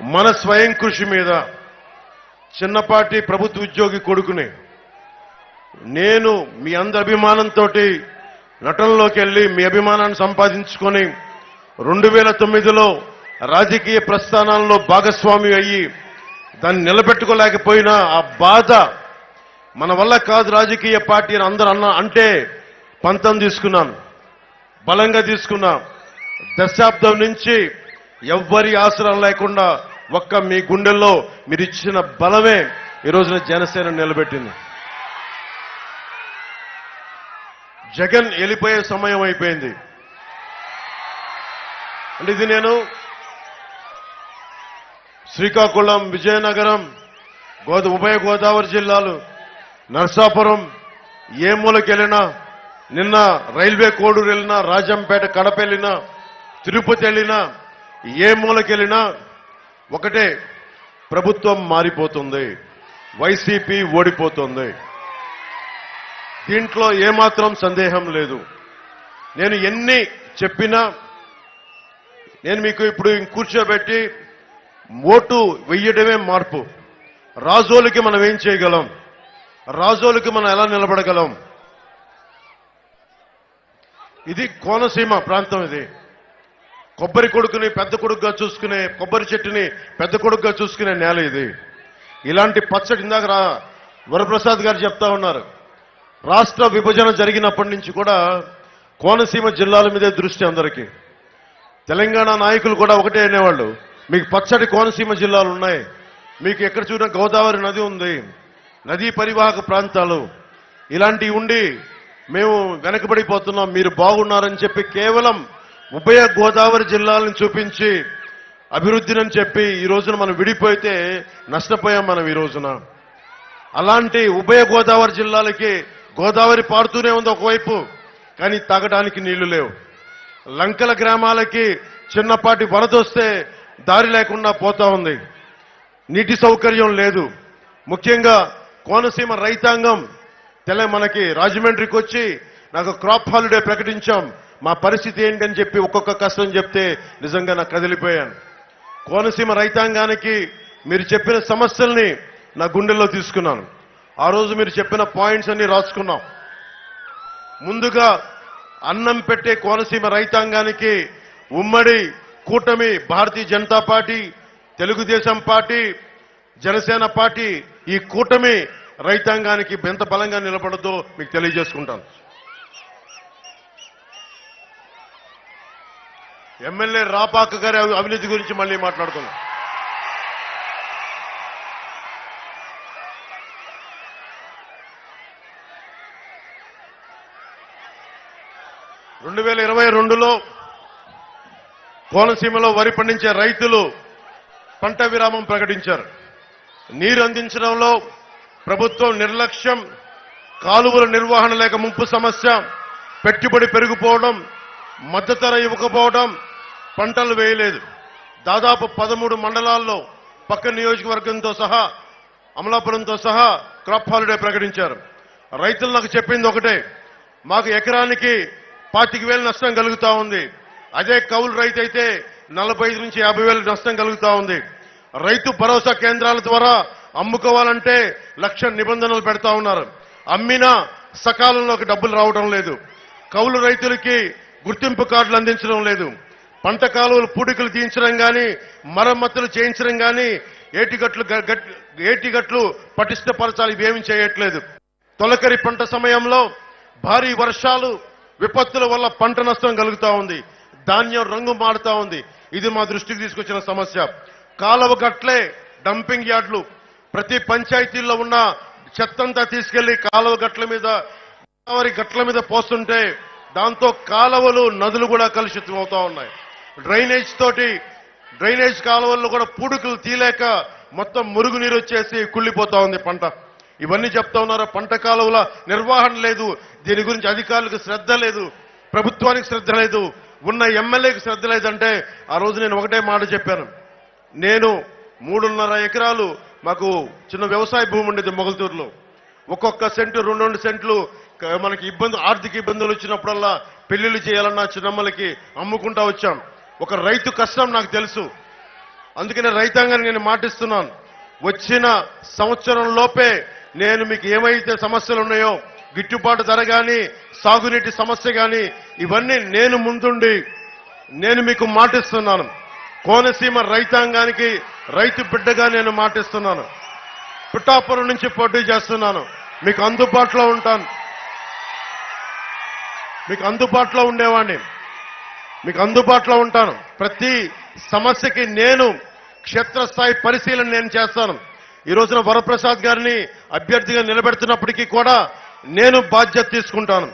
మన స్వయం కృషి మీద చిన్నపాటి ప్రభుత్వ ఉద్యోగి కొడుకుని నేను మీ అందరి అభిమానంతో నటనలోకి వెళ్ళి మీ అభిమానాన్ని సంపాదించుకొని రెండు వేల తొమ్మిదిలో రాజకీయ ప్రస్థానాల్లో భాగస్వామి అయ్యి దాన్ని నిలబెట్టుకోలేకపోయినా ఆ బాధ మన వల్ల కాదు రాజకీయ పార్టీ అని అందరూ అన్న అంటే పంతం తీసుకున్నాను బలంగా తీసుకున్నా. దశాబ్దం నుంచి ఎవ్వరి ఆసరం లేకుండా ఒక్క మీ గుండెల్లో మీరు ఇచ్చిన బలమే ఈ రోజున జనసేన నిలబెట్టింది. జగన్ వెళ్ళిపోయే సమయం అయిపోయింది. అంటే ఇది నేను శ్రీకాకుళం విజయనగరం గోద ఉభయ గోదావరి జిల్లాలు నర్సాపురం ఏ మూలకి వెళ్ళినా నిన్న రైల్వే కోడూరు వెళ్ళినా రాజంపేట కడప వెళ్ళినా తిరుపతి వెళ్ళినా ఏ మూలకి వెళ్ళినా ఒకటే ప్రభుత్వం మారిపోతుంది వైసీపీ ఓడిపోతుంది. దీంట్లో ఏమాత్రం సందేహం లేదు. నేను ఎన్ని చెప్పినా నేను మీకు ఇప్పుడు కూర్చోబెట్టి ఓటు వెయ్యడమే మార్పు. రాజోలకి మనం ఏం చేయగలం? రాజోలకి మనం ఎలా నిలబడగలం? ఇది కోనసీమ ప్రాంతం ఇది. కొబ్బరి కొడుకుని పెద్ద కొడుకుగా చూసుకునే కొబ్బరి చెట్టుని పెద్ద కొడుకుగా చూసుకునే నేల ఇది. ఇలాంటి పచ్చడి ఇందాక రా వరప్రసాద్ గారు చెప్తా ఉన్నారు. రాష్ట్ర విభజన జరిగినప్పటి నుంచి కూడా కోనసీమ జిల్లాల మీదే దృష్టి అందరికీ. తెలంగాణ నాయకులు కూడా ఒకటే అనేవాళ్ళు. మీకు పచ్చడి కోనసీమ జిల్లాలు ఉన్నాయి. మీకు ఎక్కడ చూసినా గోదావరి నది ఉంది. నదీ పరివాహక ప్రాంతాలు. ఇలాంటివి ఉండి మేము వెనకబడిపోతున్నాం. మీరు బాగున్నారని చెప్పి కేవలం ఉభయ గోదావరి జిల్లాలను చూపించి అభివృద్ధిని చెప్పి ఈ రోజున మనం విడిపోయితే నష్టపోయాం మనం ఈ రోజున. అలాంటి ఉభయ గోదావరి జిల్లాలకి గోదావరి పారుతూనే ఉంది ఒకవైపు కానీ తాగడానికి నీళ్ళు లేవు. లంకల గ్రామాలకి చిన్నపాటి వరద వస్తే దారి లేకుండా పోతా ఉంది. నీటి సౌకర్యం లేదు. ముఖ్యంగా కోనసీమ రైతాంగం తెల మనకి రాజమండ్రికి వచ్చి నాకు క్రాప్ హాలిడే ప్రకటించాం. మా పరిస్థితి ఏంటని చెప్పి ఒక్కొక్క కష్టం చెప్తే నిజంగా నాకు కదిలిపోయాను. కోనసీమ రైతాంగానికి మీరు చెప్పిన సమస్యల్ని నా గుండెల్లో తీసుకున్నాను. ఆ రోజు మీరు చెప్పిన పాయింట్స్ అన్ని రాసుకున్నాం. ముందుగా అన్నం పెట్టే కోనసీమ రైతాంగానికి ఉమ్మడి కూటమి Bharatiya Janata party Telugu Desam party Janasena party ఈ కూటమి రైతాంగానికి ఎంత బలంగా నిలబడదో మీకు తెలియజేసుకుంటాను. ఎమ్మెల్యే రాపాక గారి అవినీతి గురించి మళ్ళీ మాట్లాడుకుందాం. రెండు వేల ఇరవై రెండులో కోనసీమలో వరి పండించే రైతులు పంట విరామం ప్రకటించారు. నీరు అందించడంలో ప్రభుత్వం నిర్లక్ష్యం కాలువల నిర్వహణ లేక ముంపు సమస్య పెట్టుబడి పెరిగిపోవడం మద్దతు ధర ఇవ్వకపోవడం పంటలు వేయలేదు. దాదాపు పదమూడు మండలాల్లో పక్క నియోజకవర్గంతో సహా అమలాపురంతో సహా క్రాప్ హాలిడే ప్రకటించారు. రైతులు నాకు చెప్పింది ఒకటే మాకు ఎకరానికి పాతిక వేలు నష్టం కలుగుతా ఉంది. అదే కౌలు రైతు అయితే నలభై ఐదు నుంచి యాభై వేలు నష్టం కలుగుతా ఉంది. రైతు భరోసా కేంద్రాల ద్వారా అమ్ముకోవాలంటే లక్ష నిబంధనలు పెడతా ఉన్నారు. అమ్మినా సకాలంలోకి డబ్బులు రావడం లేదు. కౌలు రైతులకి గుర్తింపు కార్డులు అందించడం లేదు. పంట కాలువలు పూడికలు తీయించడం కానీ మరమ్మతులు చేయించడం కానీ ఏటిగట్లు ఏటిగట్లు పటిష్టపరచాలి ఇవేమీ చేయట్లేదు. తొలకరి పంట సమయంలో భారీ వర్షాలు విపత్తుల వల్ల పంట నష్టం కలుగుతూ ఉంది. ధాన్యం రంగు మారుతా ఉంది. ఇది మా దృష్టికి తీసుకొచ్చిన సమస్య. కాలువ గట్లే డంపింగ్ యార్డ్లు. ప్రతి పంచాయతీల్లో ఉన్న చెత్తంతా తీసుకెళ్ళి కాలువ గట్ల మీద గోదావరి గట్ల మీద పోస్తుంటే దాంతో కాలువలు నదులు కూడా కలుషితం అవుతా ఉన్నాయి. డ్రైనేజ్ తోటి డ్రైనేజ్ కాలువల్లో కూడా పూడుకులు తీలేక మొత్తం మురుగునీరు వచ్చేసి కుళ్ళిపోతా ఉంది పంట. ఇవన్నీ చెప్తా ఉన్నారు? పంట కాలువల నిర్వహణ లేదు. దీని గురించి అధికారులకు శ్రద్ధ లేదు. ప్రభుత్వానికి శ్రద్ధ లేదు. ఉన్న ఎమ్మెల్యేకి శ్రద్ధ లేదంటే ఆ రోజు నేను ఒకటే మాట చెప్పాను. నేను మూడున్నర ఎకరాలు మాకు చిన్న వ్యవసాయ భూమి ఉండేది మొగల్తూరులో. ఒక్కొక్క సెంటు రెండు రెండు సెంట్లు మనకి ఇబ్బంది ఆర్థిక ఇబ్బందులు వచ్చినప్పుడల్లా పెళ్ళిళ్ళు చేయాలన్నా చిన్నమ్మలకి అమ్ముకుంటా వచ్చాం. ఒక రైతు కష్టం నాకు తెలుసు. అందుకనే రైతాంగాన్ని నేను మాటిస్తున్నాను. వచ్చిన సంవత్సరం లోపే నేను మీకు ఏమైతే సమస్యలు ఉన్నాయో గిట్టుబాటు ధర కానీ సాగునీటి సమస్య కానీ ఇవన్నీ నేను ముందుండి నేను మీకు మాటిస్తున్నాను. కోనసీమ రైతాంగానికి రైతు బిడ్డగా నేను మాటిస్తున్నాను. పుట్టాపురం నుంచి పోటీ చేస్తున్నాను. మీకు అందుబాటులో ఉంటాను. మీకు అందుబాటులో ఉండేవాడిని మీకు అందుబాటులో ఉంటాను. ప్రతి సమస్యకి నేను క్షేత్రస్థాయి పరిశీలన నేను చేస్తాను. ఈ రోజున వరప్రసాద్ గారిని అభ్యర్థిగా నిలబెడుతున్నప్పటికీ కూడా నేను బాధ్యత తీసుకుంటాను.